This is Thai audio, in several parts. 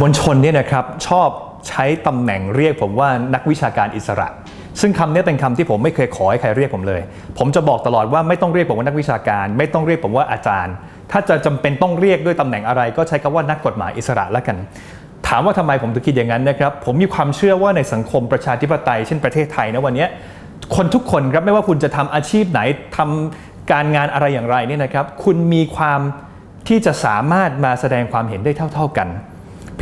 ่อมวลชนเนี่ยนะครับชอบใช้ตำแหน่งเรียกผมว่านักวิชาการอิสระ ซึ่งคำนี้เป็นคำที่ผมไม่เคยขอให้ใครเรียกผมเลย ผมจะบอกตลอดว่าไม่ต้องเรียกผมว่านักวิชาการ ไม่ต้องเรียกผมว่าอาจารย์ ถ้าจะจำเป็นต้องเรียกด้วยตำแหน่งอะไร ก็ใช้คำว่านักกฎหมายอิสระแล้วกัน ถามว่าทำไมผมถึงคิดอย่างนั้นนะครับผมมีความเชื่อว่าในสังคมประชาธิปไตยเช่นประเทศไทยนะวันนี้คนทุกคนครับไม่ว่าคุณจะทำอาชีพไหนทำการงานอะไรอย่างไรเนี่ยนะครับ คุณมีความที่จะสามารถมาแสดงความเห็นได้เท่า ๆกัน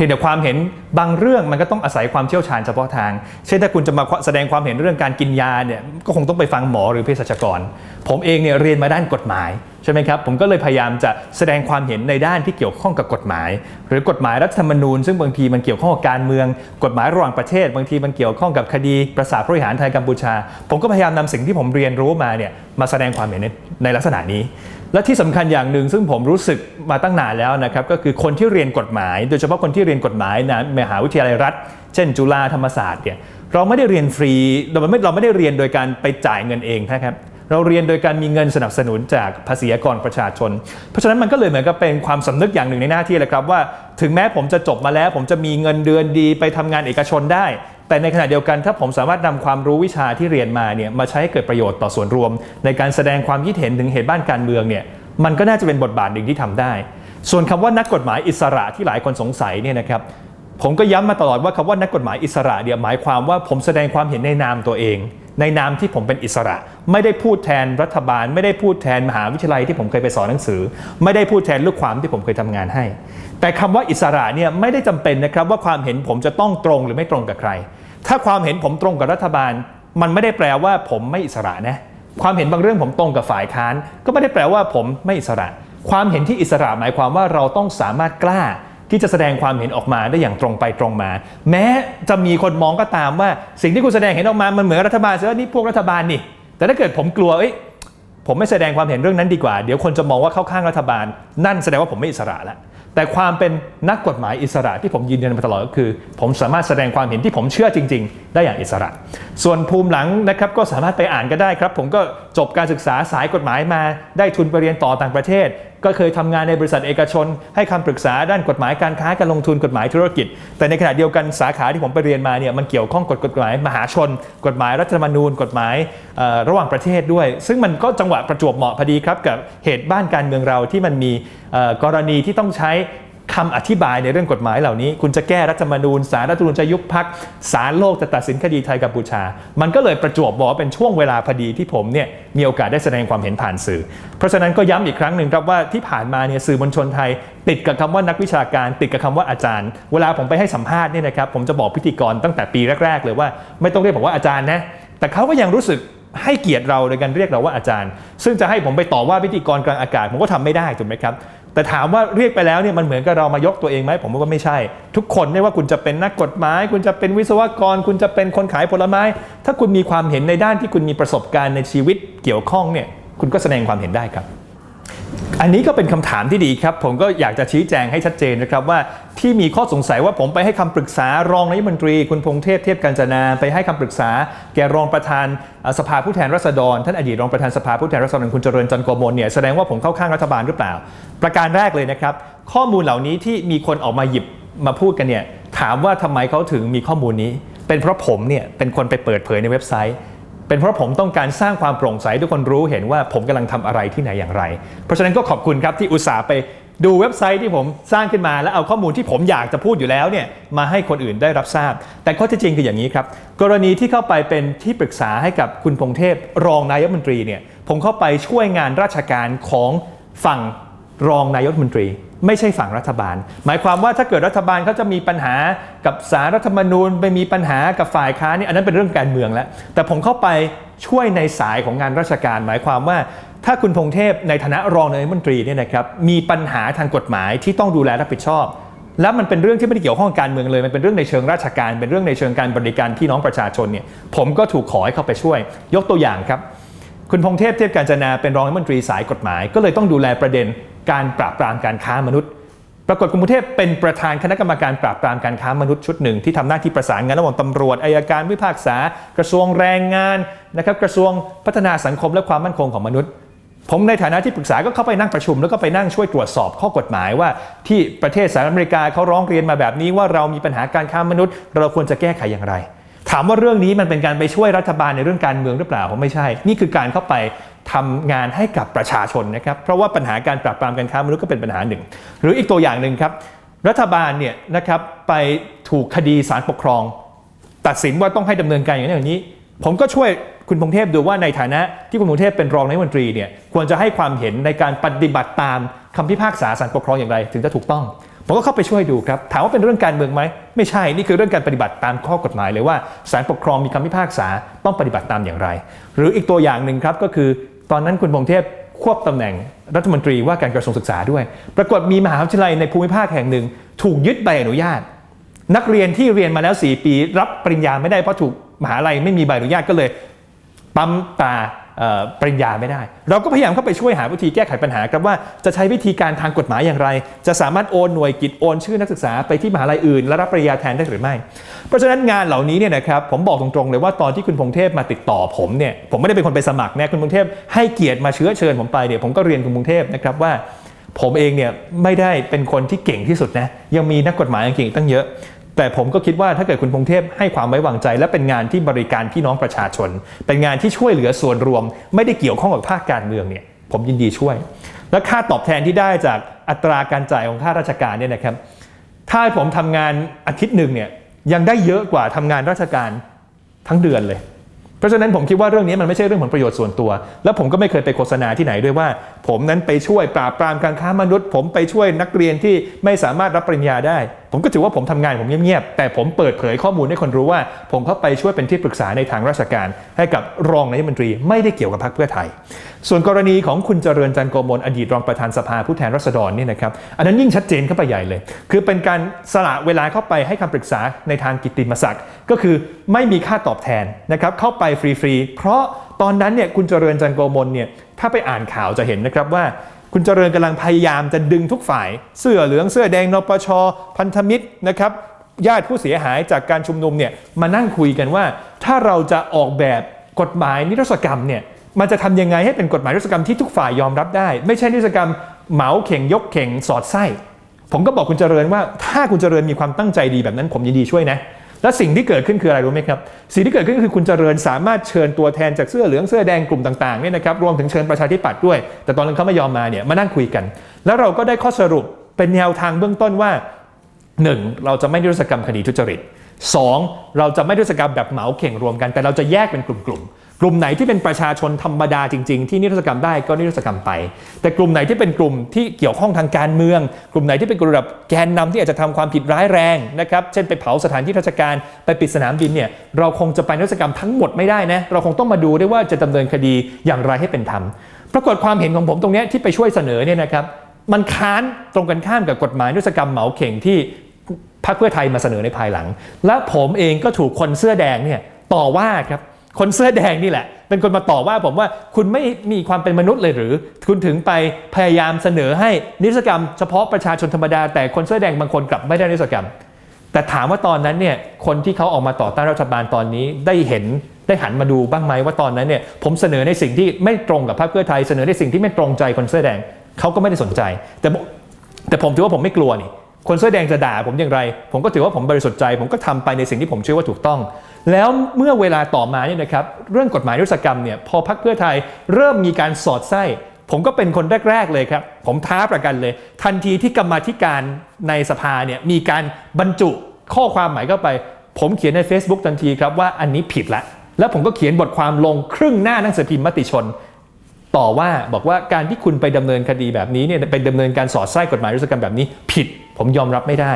พียงแต่ความเห็นบางเรื่องมันก็ต้องอาศัยความเชี่ยวชาญเฉพาะทาง เช่นถ้าคุณจะมาแสดงความเห็นเรื่องการกินยาเนี่ยก็คงต้องไปฟังหมอหรือเภสัชกร ผมเองเนี่ยเรียนมาด้านกฎหมาย ใช่ไหมครับผมก็เลยพยายามจะแสดงความเห็นในด้านที่เกี่ยวข้องกับกฎหมาย หรือกฎหมายรัฐธรรมนูญ ซึ่งบางทีมันเกี่ยวข้องกับการเมือง กฎหมายระหว่างประเทศ บางทีมันเกี่ยวข้องกับคดีประสาทบริหารไทยกัมพูชา ผมก็พยายามนำสิ่งที่ผมเรียนรู้มาเนี่ยมาแสดงความเห็นในในลักษณะนี้ และที่สำคัญอย่างหนึ่งซึ่งผมรู้สึกมาตั้งนานแล้วนะครับก็คือคนที่เรียนกฎหมาย โดยเฉพาะคนที่เรียนกฎหมายนะมหาวิทยาลัยรัฐ เช่น จุฬาธรรมศาสตร์เนี่ยเราไม่ได้เรียนฟรีเราไม่เราไม่ได้เรียนโดยการไปจ่ายเงินเองนะครับ เราเรียนโดยการมีเงินสนับสนุนจากภาษีกรประชาชน เพราะฉะนั้นมันก็เลยเหมือนกับเป็นความสำนึกอย่างหนึ่งในหน้าที่แหละครับว่า ถึงแม้ผมจะจบมาแล้ว ผมจะมีเงินเดือนดีไปทำงานเอกชนได้ แต่ในขณะเดียวกันถ้าผมสามารถนำความรู้วิชาที่เรียนมาเนี่ยมาใช้ให้เกิดประโยชน์ต่อส่วนรวม ในการแสดงความคิดเห็นถึงเหตุบ้านการเมืองเนี่ยมันก็น่าจะเป็นบทบาทหนึ่งที่ทำได้ ส่วนคำว่านักกฎหมายอิสระที่หลายคนสงสัยเนี่ยนะครับผมก็ย้ำมาตลอดว่าคำว่านักกฎหมายอิสระเนี่ยหมายความว่าผมแสดงความเห็นในนามตัวเอง ในนามที่ผมเป็นอิสระ ไม่ได้พูดแทนรัฐบาล ไม่ได้พูดแทนมหาวิทยาลัยที่ผมเคยไปสอนหนังสือ ไม่ได้พูดแทนลูกความที่ผมเคยทำงานให้ แต่คำว่าอิสระเนี่ยไม่ได้จำเป็นนะครับว่าความเห็นผมจะต้องตรงหรือไม่ตรงกับใคร ถ้าความเห็นผมตรงกับรัฐบาล มันไม่ได้แปลว่าผมไม่อิสระนะความเห็นบางเรื่องผมตรงกับฝ่ายค้าน ก็ไม่ได้แปลว่าผมไม่อิสระ ความเห็นที่อิสระหมายความว่าเราต้องสามารถกล้า ที่จะแสดงความเห็นออกมาได้อย่างตรงไปตรงมา แม้จะมีคนมองก็ตามว่า สิ่งที่คุณแสดงเห็นออกมามันเหมือนรัฐบาลเสียว่านี่พวกรัฐบาลนี่แต่ถ้าเกิดผมกลัวเอ้ยผมไม่แสดงความเห็นเรื่องนั้นดีกว่า เดี๋ยวคนจะมองว่าเข้าข้างรัฐบาล นั่นแสดงว่าผมไม่อิสระแล้วแต่ความเป็นนักกฎหมายอิสระที่ผมยืนยันมาตลอดก็คือ ผมสามารถแสดงความเห็นที่ผมเชื่อจริง ๆ ได้อย่างอิสระ ส่วนภูมิหลังนะครับก็สามารถไปอ่านก็ได้ครับ ผมก็จบการศึกษาสายกฎหมายมาได้ทุนไปเรียนต่อต่างประเทศ ก็เคยทำงานในบริษัทเอกชน ให้คำปรึกษาด้านกฎหมายการค้าการลงทุนกฎหมายธุรกิจ แต่ในขณะเดียวกันสาขาที่ผมไปเรียนมาเนี่ยมันเกี่ยวข้องกับกฎหมายมหาชน กฎหมายรัฐธรรมนูญ กฎหมายระหว่างประเทศด้วย ซึ่งมันก็จังหวะประจวบเหมาะพอดีครับกับเหตุบ้านการเมืองเราที่มันมีกรณีที่ต้องใช้ คำอธิบายในเรื่องกฎหมายเหล่านี้ คุณจะแก้รัฐธรรมนูญสารรัฐธรรมนูญจะยุบพักศาลโลกจะตัดสินคดีไทยกัมพูชา มันก็เลยประจวบบอกว่าเป็นช่วงเวลาพอดีที่ผมเนี่ยมีโอกาสได้แสดงความเห็นผ่านสื่อ เพราะฉะนั้นก็ย้ำอีกครั้งหนึ่งครับว่าที่ผ่านมาเนี่ยสื่อมวลชนไทย ติดกับคำว่านักวิชาการ ติดกับคำว่าอาจารย์ เวลาผมไปให้สัมภาษณ์เนี่ยนะครับผมจะบอกพิธีกรตั้งแต่ปีแรก ๆ เลยว่าไม่ต้องเรียกผมว่าอาจารย์นะแต่เขาก็ยังรู้สึกให้เกียรติเราโดยการเรียกเราว่าอาจารย์ ซึ่งจะให้ผมไปต่อว่าพิธีกรกลางอากาศผมก็ทำไม่ได้ถูกไหมครับ แต่ถามว่าเรียกไปแล้วเนี่ยมันเหมือนกับเรามายกตัวเองไหมผมว่าไม่ใช่ ทุกคนไม่ว่าคุณจะเป็นนักกฎหมาย คุณจะเป็นวิศวกร คุณจะเป็นคนขายผลไม้ ถ้าคุณมีความเห็นในด้านที่คุณมีประสบการณ์ในชีวิตเกี่ยวข้องเนี่ยคุณก็แสดงความเห็นได้ครับ อันนี้ก็เป็นคำถามที่ดีครับ ผมก็อยากจะชี้แจงให้ชัดเจนนะครับว่าที่มีข้อสงสัยว่าผมไปให้คำปรึกษารองนายกรัฐมนตรี คุณพงเทพเทพกัญจนาไปให้คำปรึกษา แก่รองประธานสภาผู้แทนราษฎร ท่านอดีตรองประธานสภาผู้แทนราษฎรคุณเจริญจันทร์โกมลเนี่ยแสดงว่าผมเข้าข้างรัฐบาลหรือเปล่า ประการแรกเลยนะครับ ข้อมูลเหล่านี้ที่มีคนออกมาหยิบมาพูดกันเนี่ยถามว่าทำไมเขาถึงมีข้อมูลนี้ เป็นเพราะผมเนี่ยเป็นคนไปเปิดเผยในเว็บไซต์ เป็นเพราะผมต้องการสร้างความโปร่งใสทุกคนรู้เห็นว่าผมกำลังทำอะไรที่ไหนอย่างไร เพราะฉะนั้นก็ขอบคุณครับที่อุตส่าห์ไปดูเว็บไซต์ที่ผมสร้างขึ้นมาแล้วเอาข้อมูลที่ผมอยากจะพูดอยู่แล้วเนี่ยมาให้คนอื่นได้รับทราบ แต่ข้อเท็จจริงคืออย่างนี้ครับ กรณีที่เข้าไปเป็นที่ปรึกษาให้กับคุณพงเทพรองนายกรัฐมนตรีเนี่ยผมเข้าไปช่วยงานราชการของฝั่ง รองนายกรัฐมนตรี ไม่ใช่ฝั่งรัฐบาล หมายความว่าถ้าเกิดรัฐบาลเขาจะมีปัญหากับสารรัฐธรรมนูญไปมีปัญหากับฝ่ายค้านนี่อันนั้นเป็นเรื่องการเมืองแล้ว แต่ผมเข้าไปช่วยในสายของงานราชการ หมายความว่าถ้าคุณพงเทพในฐานะรองนายกรัฐมนตรีเนี่ยนะครับมีปัญหาทางกฎหมายที่ต้องดูแลรับผิดชอบ แล้วมันเป็นเรื่องที่ไม่ได้เกี่ยวข้องกับการเมืองเลยมันเป็นเรื่องในเชิงราชการ เป็นเรื่องในเชิงการบริการพี่น้องประชาชนเนี่ยผมก็ถูกขอให้เข้าไปช่วย ยกตัวอย่างครับ คุณพงเทพเทพการจนาเป็นรองรัฐมนตรีสายกฎหมาย ก็เลยต้องดูแลประเด็น การปราบปรามการค้ามนุษย์ ปรากฏคุงเทพเป็นประธานคณะกรรมการปราบปรามการค้ามนุษย์ชุดหนึ่งที่ทำหน้าที่ประสานงานระหว่างตำรวจอายการพิพากษา กระทรวงแรงงานนะครับกระทรวงพัฒนาสังคมและความมั่นคงของมนุษย์ ผมในฐานะที่ปรึกษาก็เข้าไปนั่งประชุม แล้วก็ไปนั่งช่วยตรวจสอบข้อกฎหมายว่า ที่ประเทศสหรัฐอเมริกาเขาร้องเรียนมาแบบนี้ว่าเรามีปัญหาการค้ามนุษย์ เราควรจะแก้ไขอย่างไรถามว่าเรื่องนี้มันเป็นการไปช่วยรัฐบาลในเรื่องการเมืองหรือเปล่าผมไม่ใช่ นี่คือการเข้าไป ทำงานให้กับประชาชนนะครับ เพราะว่าปัญหาการปราบปรามการค้ามนุษย์ก็เป็นปัญหาหนึ่ง หรืออีกตัวอย่างหนึ่งครับ รัฐบาลเนี่ยนะครับไปถูกคดีศาลปกครอง ตัดสินว่าต้องให้ดำเนินการอย่างนี้อย่างนี้ ผมก็ช่วยคุณพงเทพดูว่าในฐานะที่คุณพงเทพเป็นรองนายกรัฐมนตรีเนี่ยควรจะให้ความเห็นในการปฏิบัติตามคำพิพากษาศาลปกครองอย่างไร ถึงจะถูกต้อง ผมก็เข้าไปช่วยดูครับถามว่าเป็นเรื่องการเมืองไหมไม่ใช่นี่คือเรื่องการปฏิบัติตามข้อกฎหมายเลยว่าศาลปกครองมีคำพิพากษาต้องปฏิบัติตามอย่างไร หรืออีกตัวอย่างหนึ่งครับก็คือ ตอนนั้นคุณพงเทพควบตำแหน่งรัฐมนตรีว่าการกระทรวงศึกษาด้วย ปรากฏมีมหาวิทยาลัยในภูมิภาคแห่งหนึ่ง ถูกยึดใบอนุญาต นักเรียนที่เรียนมาแล้ว 4 ปี รับปริญญาไม่ได้เพราะถูกมหาลัยไม่มีใบอนุญาตก็เลยปั๊มตา ปริญญาไม่ได้ เราก็พยายามเข้าไปช่วยหาวิธีแก้ไขปัญหาครับว่าจะใช้วิธีการทางกฎหมายอย่างไร จะสามารถโอนหน่วยกิจโอนชื่อนักศึกษาไปที่มหาลัยอื่น และรับปริญญาแทนได้หรือไม่ เพราะฉะนั้นงานเหล่านี้เนี่ยนะครับผมบอกตรงๆเลยว่าตอนที่คุณพงเทพมาติดต่อผมเนี่ยผมไม่ได้เป็นคนไปสมัครนะคุณพงเทพให้เกียรติมาเชื้อเชิญผมไปเนี่ยผมก็เรียนคุณพงเทพนะครับว่าผมเองเนี่ยไม่ได้เป็นคนที่เก่งที่สุดนะยังมีนักกฎหมายเก่งอีกตั้งเยอะ แต่ผมก็คิดว่าถ้าเกิดคุณพงเทพให้ความไว้วางใจ และเป็นงานที่บริการพี่น้องประชาชน เป็นงานที่ช่วยเหลือส่วนรวม ไม่ได้เกี่ยวข้องกับภาคการเมืองเนี่ยผมยินดีช่วย และค่าตอบแทนที่ได้จากอัตราการจ่ายของข้าราชการเนี่ยนะครับ ถ้าผมทำงานอาทิตย์หนึ่งเนี่ยยังได้เยอะกว่าทำงานราชการทั้งเดือนเลย เพราะฉะนั้นผมคิดว่าเรื่องนี้มันไม่ใช่เรื่องผลประโยชน์ส่วนตัว แล้วผมก็ไม่เคยไปโฆษณาที่ไหนด้วยว่า ผมนั้นไปช่วยปราบปรามการค้ามนุษย์ ผมไปช่วยนักเรียนที่ไม่สามารถรับปริญญาได้ผมก็ถือว่าผมทำงานผมเงียบๆ แต่ผมเปิดเผยข้อมูลให้คนรู้ว่า ผมเข้าไปช่วยเป็นที่ปรึกษาในทางราชการ ให้กับรองนายกรัฐมนตรีไม่ได้เกี่ยวกับพรรคเพื่อไทย ส่วนกรณีของคุณเจริญจันโกมลอดีตรองประธานสภาผู้แทนราษฎรนี่นะครับอันนั้นยิ่งชัดเจนเข้าไปใหญ่เลย คือเป็นการสละเวลาเข้าไปให้คำปรึกษาในทางกิตติมศักดิ์ก็คือไม่มีค่าตอบแทนนะครับเข้าไปฟรีๆเพราะตอนนั้นเนี่ยคุณเจริญจันโกมลเนี่ยถ้าไปอ่านข่าวจะเห็นนะครับว่า คุณเจริญกำลังพยายามจะดึงทุกฝ่าย เสื้อเหลืองเสื้อแดงนปช พันธมิตรนะครับญาติผู้เสียหายจากการชุมนุมเนี่ยมานั่งคุยกันว่า ถ้าเราจะออกแบบกฎหมายนิรโทษกรรมเนี่ยมันจะทำยังไงให้เป็นกฎหมายนิรโทษกรรมที่ทุกฝ่ายยอมรับได้ ไม่ใช่นิรโทษกรรมเหมาเข่งยกเข่งสอดไส้ ผมก็บอกคุณเจริญว่า ถ้าคุณเจริญมีความตั้งใจดีแบบนั้น ผมยินดีช่วยนะ และสิ่งที่เกิดขึ้นคืออะไรรู้ไหมครับ สิ่งที่เกิดขึ้นก็คือคุณเจริญสามารถเชิญตัวแทนจากเสื้อเหลืองเสื้อแดงกลุ่มต่างๆเนี่ยนะครับรวมถึงเชิญประชาธิปัตย์ด้วย แต่ตอนนั้นเขาไม่ยอมมาเนี่ยมานั่งคุยกัน แล้วเราก็ได้ข้อสรุปเป็นแนวทางเบื้องต้นว่า 1. เราจะไม่นิรศกรรมคดีทุจริต 2. เราจะไม่นิรศกรรมแบบเหมาเข่งรวมกัน แต่เราจะแยกเป็นกลุ่มๆ กลุ่มไหนที่เป็นประชาชนธรรมดาจริง ๆ ที่นิรโทษกรรมได้ก็นิรโทษกรรมไป แต่กลุ่มไหนที่เป็นกลุ่มที่เกี่ยวข้องทางการเมือง กลุ่มไหนที่เป็นกลุ่มแบบแกนนำที่อาจจะทำความผิดร้ายแรงนะครับเช่นไปเผาสถานที่ราชการไปปิดสนามบินเนี่ยเราคงจะไปนิรโทษกรรมทั้งหมดไม่ได้นะเราคงต้องมาดูด้วยว่าจะดำเนินคดีอย่างไรให้เป็นธรรมปรากฏความเห็นของผมตรงนี้ที่ไปช่วยเสนอเนี่ยนะครับมันค้านตรงกันข้ามกับกฎหมายนิรโทษกรรมเหมาเข่งที่พรรคเพื่อไทยมาเสนอในภายหลัง และผมเองก็ถูกคนเสื้อแดงเนี่ยต่อว่าครับ คนเสื้อแดงนี่แหละ เป็นคนมาต่อว่าผมว่าคุณไม่มีความเป็นมนุษย์เลยหรือ คุณถึงไปพยายามเสนอให้นิรศกรรมเฉพาะประชาชนธรรมดา แต่คนเสื้อแดงบางคนกลับไม่ได้นิรศกรรม แต่ถามว่าตอนนั้นเนี่ยคนที่เขาออกมาต่อต้านรัฐบาลตอนนี้ได้เห็นได้หันมาดูบ้างไหมว่าตอนนั้นเนี่ยผมเสนอในสิ่งที่ไม่ตรงกับพรรคเพื่อไทยเสนอในสิ่งที่ไม่ตรงใจคนเสื้อแดงเขาก็ไม่ได้สนใจ แต่แต่ผมถือว่าผมไม่กลัวนี่คนเสื้อแดงจะด่าผมอย่างไร ผมก็ถือว่าผมบริสุทธิ์ใจ ผมก็ทำไปในสิ่งที่ผมเชื่อว่าถูกต้อง แล้วเมื่อเวลาต่อมาเนี่ยนะครับเรื่องกฎหมายนิรโทษกรรมเนี่ยพอพรรคเพื่อไทยเริ่มมีการสอดไส้ผมก็เป็นคนแรก ๆ เลยครับ ผมท้าประกันเลย ทันทีที่กรรมธิการในสภาเนี่ยมีการบรรจุข้อความหมายเข้าไป ผมเขียนใน Facebook ทันทีครับว่าอันนี้ผิดละ แล้วผมก็เขียนบทความลงครึ่งหน้าหนังสือพิมพ์มติชน ต่อว่าบอกว่าการที่คุณไปดำเนินคดีแบบนี้เนี่ยไปดำเนินการสอดไส้กฎหมายรุษกรรมแบบนี้ ผิดผมยอมรับไม่ได้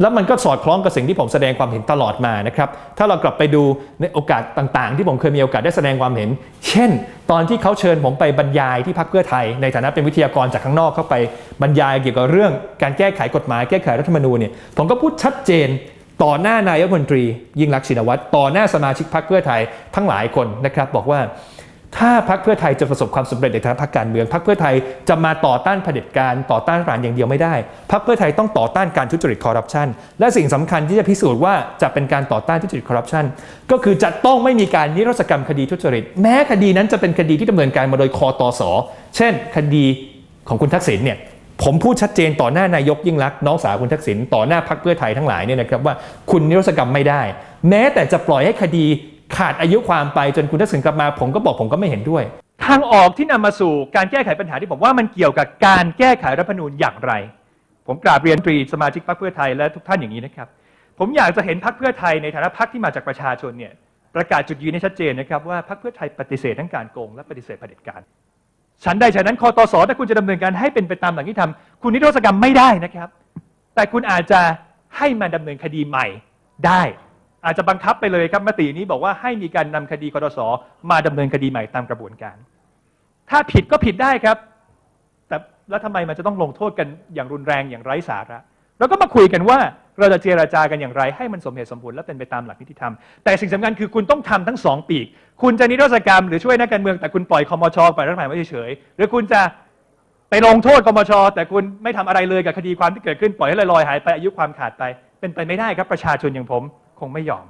แล้วมันก็สอดคล้องกับสิ่งที่ผมแสดงความเห็นตลอดมานะครับ ถ้าเรากลับไปดูในโอกาสต่างๆ ที่ผมเคยมีโอกาสได้แสดงความเห็น เช่น ตอนที่เขาเชิญผมไปบรรยายที่พรรคเพื่อไทย ในฐานะเป็นวิทยากรจากข้างนอกเข้าไปบรรยายเกี่ยวกับเรื่องการแก้ไขกฎหมายแก้ไขรัฐธรรมนูญเนี่ย ผมก็พูดชัดเจนต่อหน้านายกรัฐมนตรี ยิ่งรักษณ์ชินวัตรต่อหน้าสมาชิกพรรคเพื่อไทยทั้งหลายคนนะครับบอกว่า ถ้าพรรคเพื่อไทยจะประสบความสำเร็จในฐานะพรรคการเมืองพรรคเพื่อไทยจะมาต่อต้านเผด็จการต่อต้านรัฐอย่างเดียวไม่ได้พรรคเพื่อไทยต้องต่อต้านการทุจริตคอร์รัปชันและสิ่งสำคัญที่จะพิสูจน์ว่าจะเป็นการต่อต้านทุจริตคอร์รัปชันก็คือจะต้องไม่มีการนิรโทษกรรมคดีทุจริต แม้คดีนั้นจะเป็นคดีที่ดำเนินการมาโดยคอตสเช่น คดีของคุณทักษิณเนี่ยผมพูดชัดเจนต่อหน้านายกยิ่งรักษณ์น้องสาวคุณทักษิณต่อหน้าพรรคเพื่อไทยทั้งหลายเนี่ยนะครับว่าคุณนิรโทษกรรมไม่ได้ แม้แต่จะปล่อยให้คดี ขาดอายุความไปจนคุณทักษิณกลับมา ผมก็บอกผมก็ไม่เห็นด้วย ทางออกที่นำมาสู่การแก้ไขปัญหาที่ผมว่ามันเกี่ยวกับการแก้ไขรัฐธรรมนูญอย่างไร ผมกราบเรียนตรีสมาชิกพรรคเพื่อไทยและทุกท่านอย่างนี้นะครับ ผมอยากจะเห็นพรรคเพื่อไทยในฐานะพรรคที่มาจากประชาชนเนี่ยประกาศจุดยืนให้ชัดเจนนะครับว่าพรรคเพื่อไทยปฏิเสธทั้งการโกงและปฏิเสธเผด็จการฉันใดฉะนั้นคอตสถ้าคุณจะดำเนินการให้เป็นไปตามหลักที่ทำคุณนิรโทษกรรมไม่ได้นะครับ แต่คุณอาจจะให้มันดำเนินคดีใหม่ได้ อาจจะบังคับไปเลยครับมตินี้บอกว่าให้มีการนำคดีคอตสมาดำเนินคดีใหม่ตามกระบวนการ ถ้าผิดก็ผิดได้ครับ แต่แล้วทำไมมันจะต้องลงโทษกันอย่างรุนแรงอย่างไร้สาระแล้วก็มาคุยกันว่าเราจะเจราจากันอย่างไร ให้มันสมเหตุสมผลและเป็นไปตามหลักนิติธรรม แต่สิ่งสำคัญคือคุณต้องทำทั้งสองปีก คุณจะนิรโทษกรรมหรือช่วยนักการเมืองแต่คุณปล่อยคอมชปล่อยรัฐบาลไว้เฉยหรือคุณจะไปลงโทษคอมช แต่คุณไม่ทำอะไรเลยกับคดีความที่เกิดขึ้นปล่อยให้ลอยๆหายไปอายุความขาดไป เป็นไปไม่ได้ครับประชาชนอย่างผม งไม่ยอม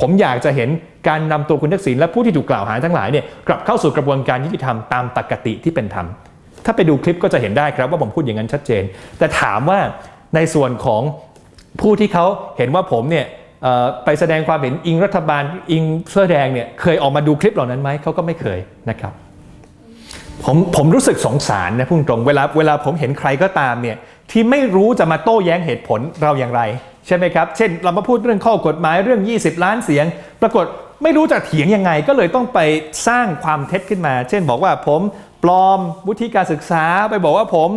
ผมอยากจะเห็นการนำตัวคุณทักษิณและผู้ที่ถูกกล่าวหาทั้งหลายเนี่ยกลับเข้าสู่กระบวนการยุติธรรมตามปกติที่เป็นธรรม ถ้าไปดูคลิปก็จะเห็นได้ครับว่าผมพูดอย่างนั้นชัดเจน แต่ถามว่าในส่วนของผู้ที่เขาเห็นว่าผมเนี่ยไปแสดงความเห็นอิงรัฐบาลอิงเสื้อแดงเนี่ยเคยออกมาดูคลิปเหล่านั้นไหมเขาก็ไม่เคยนะครับผมผมรู้สึกสงสารนะพุ่งตรงเวลาเวลาผมเห็นใครก็ตามเนี่ยที่ไม่รู้จะมาโต้แย้งเหตุผลเราอย่างไร ใช่ไหมครับ เช่น เรามาพูดเรื่องข้อกฎหมายเรื่อง 20 ล้านเสียง ปรากฏไม่รู้จะเถียงยังไงก็เลยต้องไปสร้างความเท็จขึ้นมา เช่นบอกว่าผมปลอมวุฒิการศึกษาไปบอกว่าผม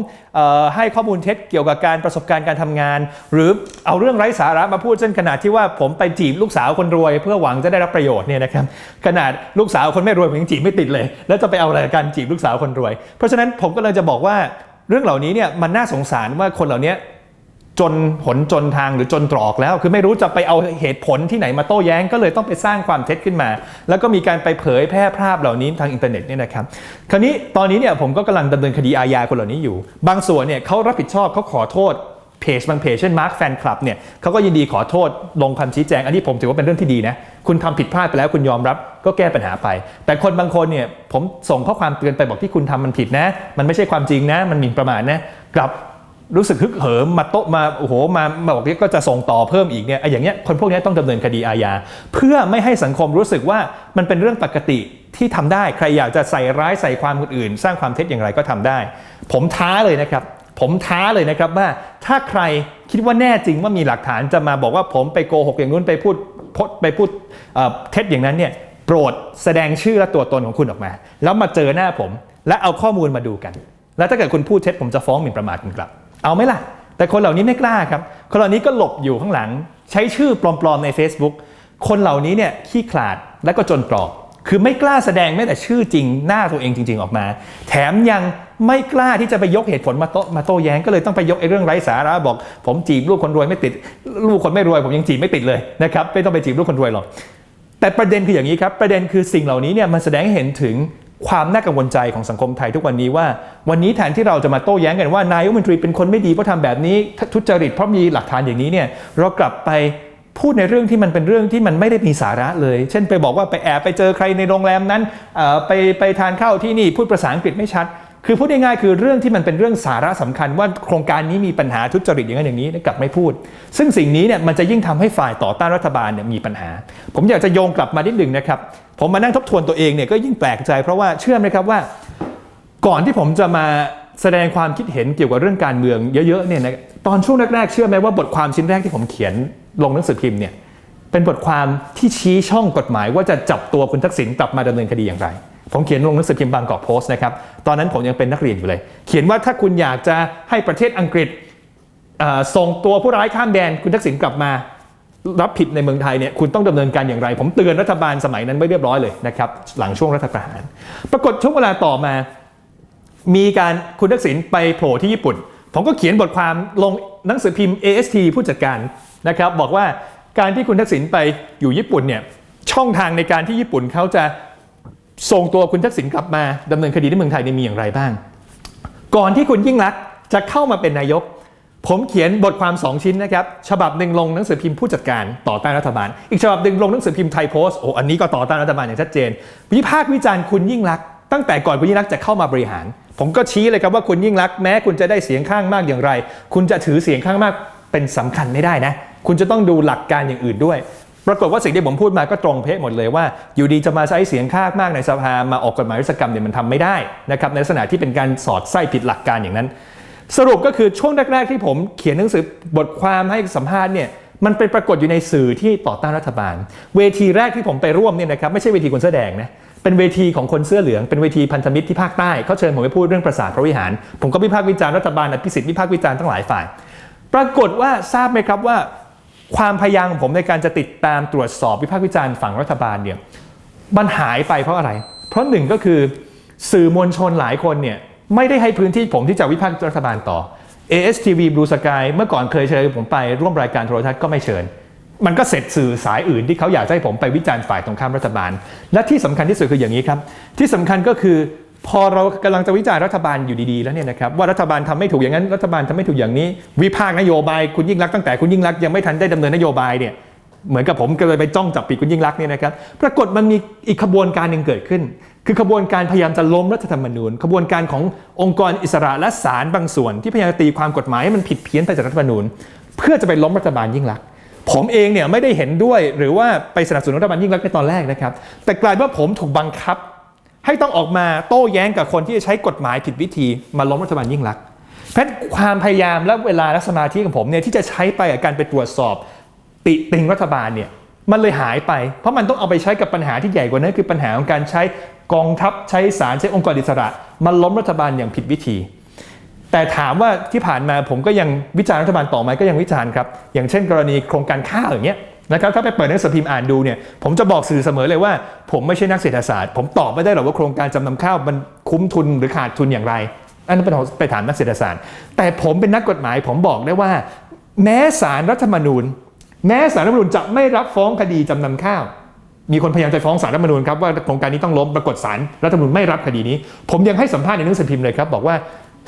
ให้ข้อมูลเท็จเกี่ยวกับการประสบการณ์การทำงาน หรือเอาเรื่องไร้สาระมาพูดเช่นขนาดที่ว่าผมไปจีบลูกสาวคนรวย เพื่อหวังจะได้รับประโยชน์เนี่ยนะครับขนาดลูกสาวคนไม่รวยผมยังจีบไม่ติดเลย แล้วจะไปเอาอะไรกับการจีบลูกสาวคนรวย เพราะฉะนั้นผมก็เลยจะบอกว่าเรื่องเหล่านี้เนี่ยมันน่าสงสารว่าคนเหล่านี้ จนหนจนทางหรือจนตรอกแล้ว คือไม่รู้จะไปเอาเหตุผลที่ไหนมาโต้แย้ง ก็เลยต้องไปสร้างความเท็จขึ้นมา แล้วก็มีการไปเผยแพร่ภาพเหล่านี้ทางอินเทอร์เน็ตเนี่ยนะครับคราวนี้ตอนนี้เนี่ยผมก็กำลังดำเนินคดีอาญาคนเหล่านี้อยู่ บางส่วนเนี่ยเขารับผิดชอบเขาขอโทษเพจบางเพจเช่นมาร์คแฟนคลับเนี่ยเขาก็ยินดีขอโทษลงคำชี้แจง อันนี้ผมถือว่าเป็นเรื่องที่ดีนะ คุณทำผิดพลาดไปแล้วคุณยอมรับก็แก้ปัญหาไป แต่คนบางคนเนี่ยผมส่งข้อความเตือนไปบอกที่คุณทำมันผิดนะ มันไม่ใช่ความจริงนะ มันหมิ่นประมาทนะกลับ รู้สึกฮึกเหิมมาโตมาโอ้โหมามาบอกว่าก็จะส่งต่อเพิ่มอีกเนี่ยไอ้อย่างเงี้ยคนพวกนี้ต้องดำเนินคดีอาญาเพื่อไม่ให้สังคมรู้สึกว่ามันเป็นเรื่องปกติที่ทำได้ใครอยากจะใส่ร้ายใส่ความคนอื่น สร้างความเท็จอย่างไรก็ทำได้ ผมท้าเลยนะครับ ผมท้าเลยนะครับว่าถ้าใครคิดว่าแน่จริงว่ามีหลักฐานจะมาบอกว่าผมไปโกหกอย่างนู้นไปพูดพดไปพูดเท็จอย่างนั้นเนี่ยโปรดแสดงชื่อและตัวตนของคุณออกมา แล้วมาเจอหน้าผม และเอาข้อมูลมาดูกัน แล้วถ้าเกิดคุณพูดเท็จผมจะฟ้องหมิ่นประมาทคุณกลับ เอาไหมล่ะ แต่คนเหล่านี้ไม่กล้าครับ คนเหล่านี้ก็หลบอยู่ข้างหลัง ใช้ชื่อปลอมๆใน Facebook คนเหล่านี้เนี่ยขี้ขลาดและก็จนตรอก คือไม่กล้าแสดงแม้แต่ชื่อจริงหน้าตัวเองจริง ๆ ออกมา แถมยังไม่กล้าที่จะไปยกเหตุผลมาโต้มาโต้แย้งก็เลยต้องไปยกไอ้เรื่องไร้สาระบอก ผมจีบลูกคนรวยไม่ติด ลูกคนไม่รวยผมยังจีบไม่ติดเลยนะครับไม่ต้องไปจีบลูกคนรวยหรอกแต่ประเด็นคืออย่างนี้ครับ ประเด็นคือสิ่งเหล่านี้เนี่ยมันแสดงให้เห็นถึง ความน่ากังวลใจของสังคมไทยทุกวันนี้ว่า วันนี้แทนที่เราจะมาโต้แย้งกันว่านายกรัฐมนตรีเป็นคนไม่ดีเพราะทำแบบนี้ทุจริตเพราะมีหลักฐานอย่างนี้เนี่ยเรากลับไปพูดในเรื่องที่มันเป็นเรื่องที่มันไม่ได้มีสาระเลย เช่นไปบอกว่าไปแอบไปเจอใครในโรงแรมนั้นไปไปทานข้าวที่นี่พูดภาษาอังกฤษไม่ชัด คือพูดง่ายๆคือเรื่องที่มันเป็นเรื่องสาระสำคัญว่าโครงการนี้มีปัญหาทุจริตอย่างนั้นอย่างนี้กลับไม่พูด ซึ่งสิ่งนี้เนี่ยมันจะยิ่งทำให้ฝ่ายต่อต้านรัฐบาลเนี่ยมีปัญหา ผมอยากจะโยงกลับมานิดหนึ่งนะครับ ผมมานั่งทบทวนตัวเองเนี่ยก็ยิ่งแปลกใจ เพราะว่าเชื่อไหมครับว่า ก่อนที่ผมจะมาแสดงความคิดเห็นเกี่ยวกับเรื่องการเมืองเยอะๆเนี่ยนะตอนช่วงแรกๆเชื่อไหมว่าบทความชิ้นแรกที่ผมเขียนลงหนังสือพิมพ์เนี่ยเป็นบทความที่ชี้ช่องกฎหมายว่าจะจับตัวคุณทักษิณกลับมาดำเนินคดีอย่างไร ผมเขียนลงหนังสือพิมพ์บางกอกโพสต์นะครับตอนนั้นผมยังเป็นนักเรียนอยู่เลย เขียนว่าถ้าคุณอยากจะให้ประเทศอังกฤษส่งตัวผู้ร้ายข้ามแดนคุณทักษิณกลับมา รับผิดในเมืองไทยเนี่ยคุณต้องดำเนินการอย่างไร ผมเตือนรัฐบาลสมัยนั้นไว้เรียบร้อยเลยนะครับหลังช่วงรัฐประหาร ปรากฏช่วงเวลาต่อมา มีการคุณทักษิณไปโผล่ที่ญี่ปุ่น ผมก็เขียนบทความลงหนังสือพิมพ์ AST ผู้จัดการนะครับบอกว่าการที่คุณทักษิณไปอยู่ญี่ปุ่นเนี่ยช่องทางในการที่ญี่ปุ่นเขาจะส่งตัวคุณทักษิณกลับมาดำเนินคดีที่เมืองไทยมีอย่างไรบ้าง ก่อนที่คุณยิ่งรักษณ์จะเข้ามาเป็นนายก ผมเขียนบทความ 2 ชิ้นนะครับ ฉบับหนึ่งลงหนังสือพิมพ์ผู้จัดการต่อต้านรัฐบาล อีกฉบับหนึ่งลงหนังสือพิมพ์ไทยโพสต์โอ้อันนี้ก็ต่อต้านรัฐบาลอย่างชัดเจน วิพากษ์วิจารณ์คุณยิ่งรัก ตั้งแต่ก่อนคุณยิ่งรักจะเข้ามาบริหาร ผมก็ชี้เลยครับว่าคุณยิ่งรักแม้คุณจะได้เสียงข้างมากอย่างไร คุณจะถือเสียงข้างมากเป็นสำคัญไม่ได้นะ คุณจะต้องดูหลักการอย่างอื่นด้วยปรากฏว่าสิ่งที่ผมพูดมาก็ตรงเป๊ะหมดเลยว่า อยู่ดีจะมาใช้เสียงข้างมากในสภามาออกกฎหมายวิศกรรมเนี่ยมันทำไม่ได้นะครับในลักษณะที่เป็นการสอดไส้ผิดหลักการอย่างนั้น สรุปก็คือช่วงแรก ๆ ที่ผมเขียนหนังสือบทความให้สัมภาษณ์เนี่ยมันเป็นปรากฏอยู่ในสื่อที่ต่อต้านรัฐบาล เวทีแรกที่ผมไปร่วมเนี่ยนะครับไม่ใช่เวทีคนเสื้อแดงนะเป็นเวทีของคนเสื้อเหลืองเป็นเวทีพันธมิตรที่ภาคใต้เขาเชิญผมไปพูดเรื่องประสาทพระวิหาร ผมก็วิพากษ์วิจารณ์รัฐบาลอภิสิทธิ์วิพากษ์วิจารณ์ทั้งหลายฝ่าย ปรากฏว่าทราบไหมครับว่า ความพยายามของผมในการจะติดตามตรวจสอบวิพากษ์วิจารณ์ฝั่งรัฐบาลเนี่ยมันหายไปเพราะอะไร เพราะหนึ่งก็คือสื่อมวลชนหลายคนเนี่ย ไม่ได้ให้พื้นที่ผมที่จะวิพากษ์รัฐบาลต่อ ASTV Blue Sky เมื่อก่อนเคยเชิญผมไปร่วมรายการโทรทัศน์ก็ไม่เชิญ มันก็เสร็จสื่อสายอื่นที่เขาอยากให้ผมไปวิจารณ์ฝ่ายตรงข้ามรัฐบาล และที่สำคัญที่สุดคืออย่างนี้ครับ ที่สำคัญก็คือพอเรากำลังจะวิจารณ์รัฐบาลอยู่ดีๆ แล้วเนี่ยนะครับว่ารัฐบาลทำไม่ถูกอย่างนั้นรัฐบาลทำไม่ถูกอย่างนี้ วิพากษ์นโยบายคุณยิ่งรักตั้งแต่คุณยิ่งรักยังไม่ทันได้ดำเนินนโยบายเนี่ยเหมือนกับผมก็เลยไปจ้องจับปีคุณยิ่งรักเนี่ยนะครับปรากฏมันมีอีกขบวนการหนึ่งเกิดขึ้น คือขบวนการพยายามจะล้มรัฐธรรมนูญขบวนการขององค์กรอิสระและศาลบางส่วน ที่พยายามตีความกฎหมายให้มันผิดเพี้ยนไปจากรัฐธรรมนูญ เพื่อจะไปล้มรัฐบาลยิ่งรักษณ์ผมเองเนี่ยไม่ได้เห็นด้วยหรือว่าไปสนับสนุนรัฐบาลยิ่งรักษณ์ในตอนแรกนะครับ แต่กลายเป็นว่าผมถูกบังคับ ให้ต้องออกมาโต้แย้งกับคนที่จะใช้กฎหมายผิดวิธีมาล้มรัฐบาลยิ่งรักษณ์เพราะฉะนั้นความพยายามและเวลาและสมาธิของผมเนี่ยที่จะใช้ไปกับการไปตรวจสอบติติงรัฐบาลเนี่ย มันเลยหายไป เพราะมันต้องเอาไปใช้กับปัญหาที่ใหญ่กว่านั้นคือปัญหาของการใช้กองทัพใช้ศาลใช้องค์กรอิสระมาล้มรัฐบาลอย่างผิดวิธี แต่ถามว่าที่ผ่านมาผมก็ยังวิจารณ์รัฐบาลต่อไหมก็ยังวิจารณ์ครับอย่างเช่น กรณีโครงการข้าวอย่างเงี้ยนะครับถ้าไปเปิดหนังสือพิมพ์อ่านดูเนี่ยผมจะบอกสื่อเสมอเลยว่า ผมไม่ใช่นักเศรษฐศาสตร์ ผมตอบไม่ได้หรอกว่าโครงการจำนำข้าวมันคุ้มทุนหรือขาดทุนอย่างไร อันนั้นเป็นไปถามนักเศรษฐศาสตร์ แต่ผมเป็นนักกฎหมายผมบอกได้ว่า แม้ศารรัฐธรรมนูญ แม้ศาลรัฐมนูญจะไม่รับฟ้องคดีจำนำข้าว มีคนพยายามจะฟ้องศาลรัฐมนูญครับว่าโครงการนี้ต้องล้มปรากฏศาลรัฐมนูญไม่รับคดีนี้ ผมยังให้สัมภาษณ์ในหนังสือพิมพ์เลยครับบอกว่า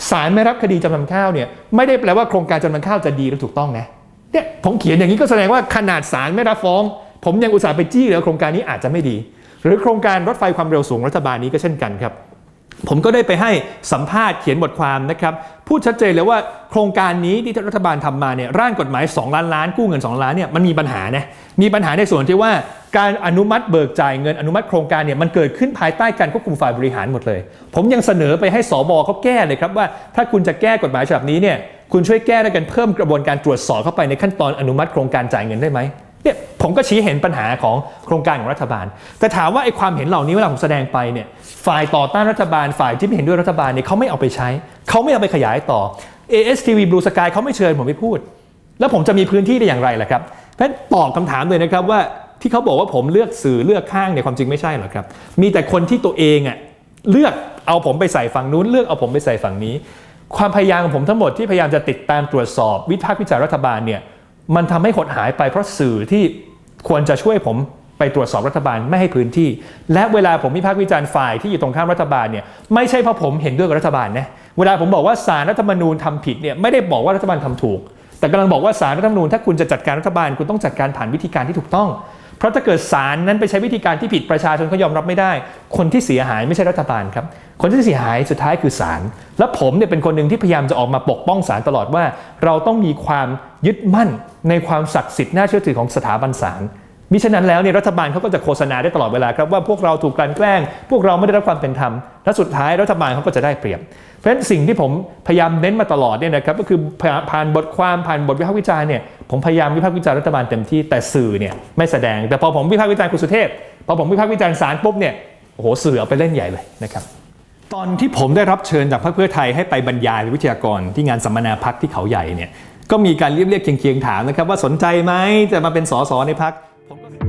ศาลไม่รับคดีจำนำข้าวเนี่ยไม่ได้แปลว่าโครงการจำนำข้าวจะดีและถูกต้องนะเนี่ยผมเขียนอย่างนี้ก็แสดงว่าขนาดศาลไม่รับฟ้อง ผมยังอุตส่าห์ไปจี้เลยว่าโครงการนี้อาจจะไม่ดี หรือโครงการรถไฟความเร็วสูงรัฐบาลนี้ก็เช่นกันครับ ผมก็ได้ไปให้สัมภาษณ์เขียนบทความนะครับ พูดชัดเจนเลยว่าโครงการนี้ที่รัฐบาลทำมาเนี่ยร่างกฎหมาย 2 ล้านล้านกู้เงิน 2 ล้านเนี่ยมันมีปัญหานะมีปัญหาในส่วนที่ว่าการอนุมัติเบิกจ่ายเงินอนุมัติโครงการเนี่ยมันเกิดขึ้นภายใต้การควบคุมฝ่ายบริหารหมดเลย ผมยังเสนอไปให้สบเขาแก้เลยครับว่า ถ้าคุณจะแก้กฎหมายฉบับนี้เนี่ยคุณช่วยแก้ด้วยกันเพิ่มกระบวนการตรวจสอบเข้าไปในขั้นตอนอนุมัติโครงการจ่ายเงินได้ไหม เนี่ยผมก็ชี้เห็นปัญหาของโครงการของรัฐบาล แต่ถามว่าไอ้ความเห็นเหล่านี้เวลาผมแสดงไปเนี่ยฝ่ายต่อต้านรัฐบาล ฝ่ายที่ไม่เห็นด้วยรัฐบาลเนี่ยเขาไม่เอาไปใช้ เขาไม่เอาไปขยายต่อ ASTV Blue Sky เขาไม่เชิญผมไปพูด แล้วผมจะมีพื้นที่ได้อย่างไรล่ะครับเพราะฉะนั้นตอบคำถามเลยนะครับว่าที่เขาบอกว่าผมเลือกสื่อเลือกข้างเนี่ยความจริงไม่ใช่หรอกครับ มีแต่คนที่ตัวเองอะเลือกเอาผมไปใส่ฝั่งนู้น เลือกเอาผมไปใส่ฝั่งนี้ ความพยายามของผมทั้งหมดที่พยายามจะติดตามตรวจสอบวิพากษ์วิจารณ์รัฐบาลเนี่ย มันทำให้หดหายไปเพราะสื่อที่ควรจะช่วยผมไปตรวจสอบรัฐบาลไม่ให้พื้นที่ และเวลาผมวิพากษ์วิจารณ์ฝ่ายที่อยู่ตรงข้ามรัฐบาลเนี่ยไม่ใช่เพราะผมเห็นด้วยกับรัฐบาลนะเวลาผมบอกว่าสารรัฐธรรมนูญทำผิดเนี่ยไม่ได้บอกว่ารัฐบาลทำถูก แต่กำลังบอกว่าสารรัฐธรรมนูญถ้าคุณจะจัดการรัฐบาลคุณต้องจัดการผ่านวิธีการที่ถูกต้อง เพราะถ้าเกิดศาลนั้นไปใช้วิธีการที่ผิดประชาชนเขายอมรับไม่ได้ คนที่เสียหายไม่ใช่รัฐบาลครับ คนที่เสียหายสุดท้ายคือศาลและผมเนี่ยเป็นคนหนึ่งที่พยายามจะออกมาปกป้องศาลตลอดว่า เราต้องมีความยึดมั่นในความศักดิ์สิทธิ์น่าเชื่อถือของสถาบันศาลมิฉะนั้นแล้วเนี่ยรัฐบาลเขาก็จะโฆษณาได้ตลอดเวลาครับว่าพวกเราถูกกลั่นแกล้ง พวกเราไม่ได้รับความเป็นธรรมและสุดท้ายรัฐบาลเขาก็จะได้เปรียบ เพราะฉะนั้นสิ่งที่ผมพยายามเน้นมาตลอดเนี่ยนะครับก็คือผ่านบทความผ่านบทวิพากษ์วิจารณ์เนี่ยผมพยายามวิพากษ์วิจารณ์รัฐบาลเต็มที่แต่สื่อเนี่ยไม่แสดง แต่พอผมวิพากษ์วิจารณ์คุณสุเทพพอผมวิพากษ์วิจารณ์ศาลปุ๊บเนี่ยโอ้โหสื่อเอาไปเล่นใหญ่เลยนะครับตอนที่ผมได้รับเชิญจากพรรคเพื่อไทยให้ไปบรรยายวิทยากรที่งานสัมมนาพักที่เขาใหญ่เนี่ยก็มีการเรียบเรียกเคียงๆถามนะครับว่าสนใจไหมจะมาเป็นสสในพักผมก็